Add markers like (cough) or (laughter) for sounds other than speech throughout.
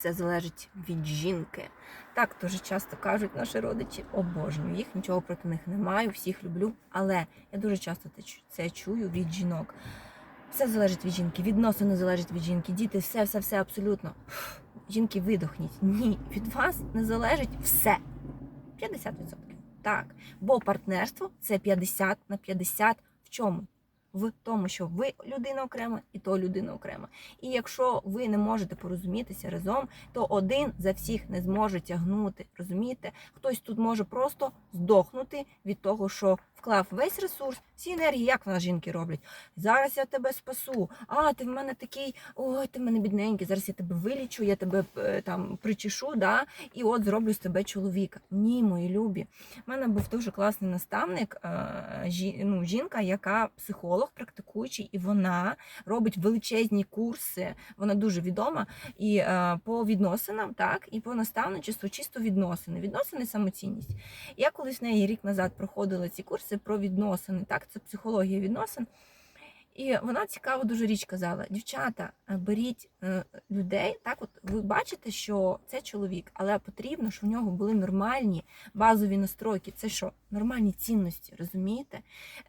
Це залежить від жінки. Так дуже часто кажуть наші родичі, обожнюю їх, нічого проти них не маю, всіх люблю. Але я дуже часто це чую від жінок. Все залежить від жінки, відносини залежать від жінки, діти, все, все, все абсолютно. Жінки, видохніть. Ні, від вас не залежить все. 50%. Так. Бо партнерство це 50 на 50 в чому? В тому, що ви людина окрема і то людина окрема. І якщо ви не можете порозумітися разом, то один за всіх не зможе тягнути. Розумієте? Хтось тут може просто здохнути від того, що вклав весь ресурс, всі енергії, як в нас жінки роблять. Зараз я тебе спасу. А ти в мене такий, ой, ти в мене бідненький. Зараз я тебе вилічу, я тебе е, там причешу, да, і от зроблю з тебе чоловіка. Ні, мої любі. У мене був дуже класний наставник, е, ну, жінка, яка психолог, практикуючий, і вона робить величезні курси. Вона дуже відома і е, по відносинам, так, і по наставничеству, чисто відносини. Відносини самоцінність. Я колись в неї рік назад проходила ці курси про відносини. Так, це психологія відносин. І вона цікаво дуже річ казала: дівчата, е, беріть е, людей. Так, от ви бачите, що це чоловік, але потрібно, щоб в нього були нормальні базові настройки. Це що? Нормальні цінності, розумієте?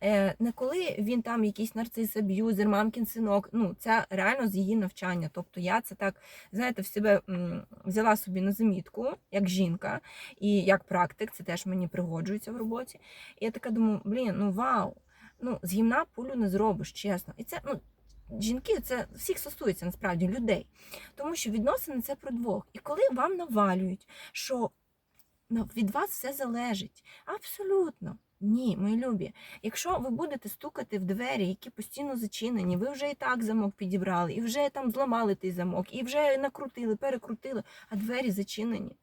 Е, не коли він там якийсь нарцис, аб'юзер, мамкін синок. Ну, це реально з її навчання. Тобто я це так, знаєте, в себе взяла собі на замітку, як жінка, і як практик, це теж мені пригоджується в роботі. І я така думаю, блін, ну вау. Ну, з гімна пулю не зробиш, чесно. І це, ну, жінки, це всіх стосується насправді людей. Тому що відносини це про двох. І коли вам навалюють, що від вас все залежить, абсолютно. Ні, мої любі. Якщо ви будете стукати в двері, які постійно зачинені, ви вже і так замок підібрали, і вже там зламали той замок, і вже накрутили, перекрутили, а двері зачинені.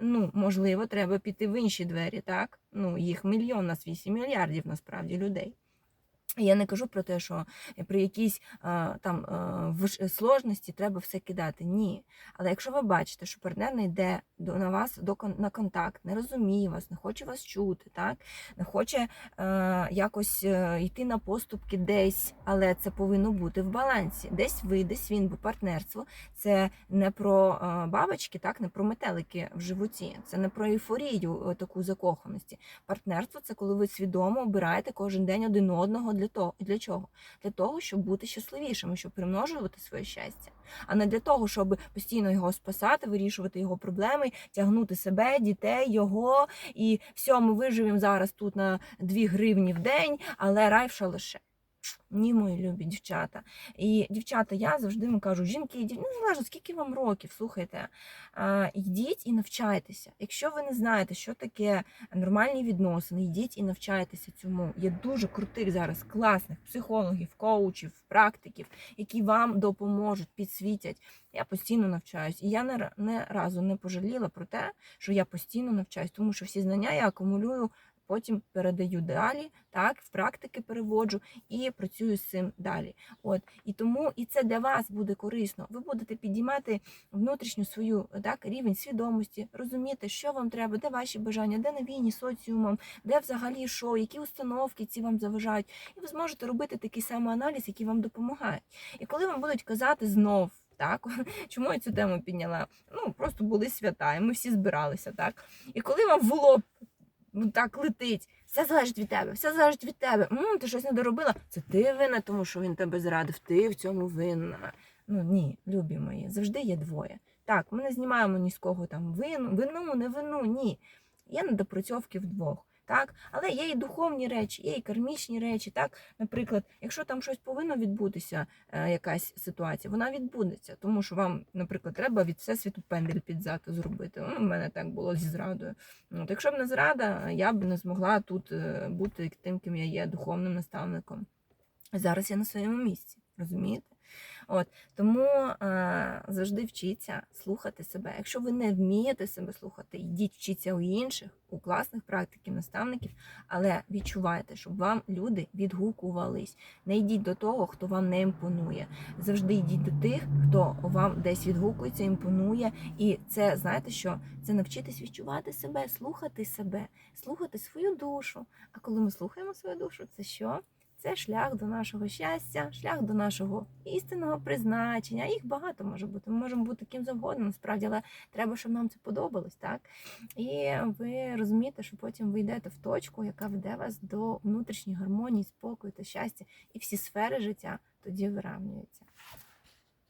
Ну, можливо, треба піти в інші двері, так? Ну, їх мільйон на 8 мільярдів насправді людей. Я не кажу про те, що при якійсь там а, сложності треба все кидати. Ні. Але якщо ви бачите, що партнер не йде на вас до на контакт, не розуміє вас, не хоче вас чути, так не хоче е, якось е, йти на поступки десь, але це повинно бути в балансі. Десь ви, десь він, бо партнерство це не про е, бабочки, так не про метелики в животі, це не про ейфорію е, таку закоханості. Партнерство це коли ви свідомо обираєте кожен день один одного для того. Для чого? Для того, щоб бути щасливішими, щоб примножувати своє щастя, а не для того, щоб постійно його спасати, вирішувати його проблеми, тягнути себе, дітей, його і все, ми виживемо зараз тут на 2 гривні в день, але рай в шалаше. Ні, мої любі дівчата. І дівчата, я завжди вам кажу, жінки, дів... ну залежно, скільки вам років, слухайте, йдіть і навчайтеся. Якщо ви не знаєте, що таке нормальні відносини, йдіть і навчайтеся цьому. Є дуже крутих зараз класних психологів, коучів, практиків, які вам допоможуть, підсвітять. Я постійно навчаюсь. І я не, не разу не пожаліла про те, що я постійно навчаюсь, тому що всі знання я акумулюю. Потім передаю далі, так, в практики переводжу і працюю з цим далі. От і тому і це для вас буде корисно. Ви будете підіймати внутрішню свою так рівень свідомості, розуміти, що вам треба, де ваші бажання, де навійні соціумом, де взагалі що, які установки ці вам заважають, і ви зможете робити такий самий аналіз, який вам допомагає. І коли вам будуть казати знов. Так, (laughs) чому я цю тему підняла? Ну просто були свята, і ми всі збиралися, так. І коли вам в лоб так летить, все залежить від тебе, все залежить від тебе. М, ти щось не доробила. Це ти винна, тому що він тебе зрадив, ти в цьому винна. Ну ні, любі мої, завжди є двоє. Так, ми не знімаємо ні з кого там вину, вину, не вину, ні. Є недопрацьовки вдвох. Так, але є і духовні речі, є і кармічні речі. Так, наприклад, якщо там щось повинно відбутися, е, якась ситуація, вона відбудеться, тому що вам, наприклад, треба від всесвіту пендель під зад зробити. Ну, у мене так було зі зрадою. Ну, якщо б не зрада, я б не змогла тут е, бути тим, ким я є духовним наставником. Зараз я на своєму місці, розумієте? От тому е, завжди вчіться слухати себе. Якщо ви не вмієте себе слухати, йдіть вчіться у інших, у класних практиків, наставників, але відчувайте, щоб вам люди відгукувались. Не йдіть до того, хто вам не імпонує. Завжди йдіть до тих, хто вам десь відгукується, імпонує. І це знаєте що? Це навчитись відчувати себе, слухати себе, слухати свою душу. А коли ми слухаємо свою душу, це що? Це шлях до нашого щастя, шлях до нашого істинного призначення. Їх багато може бути. Ми можемо бути ким завгодно, насправді, але треба, щоб нам це подобалось, так? І ви розумієте, що потім ви йдете в точку, яка веде вас до внутрішньої гармонії, спокою та щастя, і всі сфери життя тоді вирівнюються.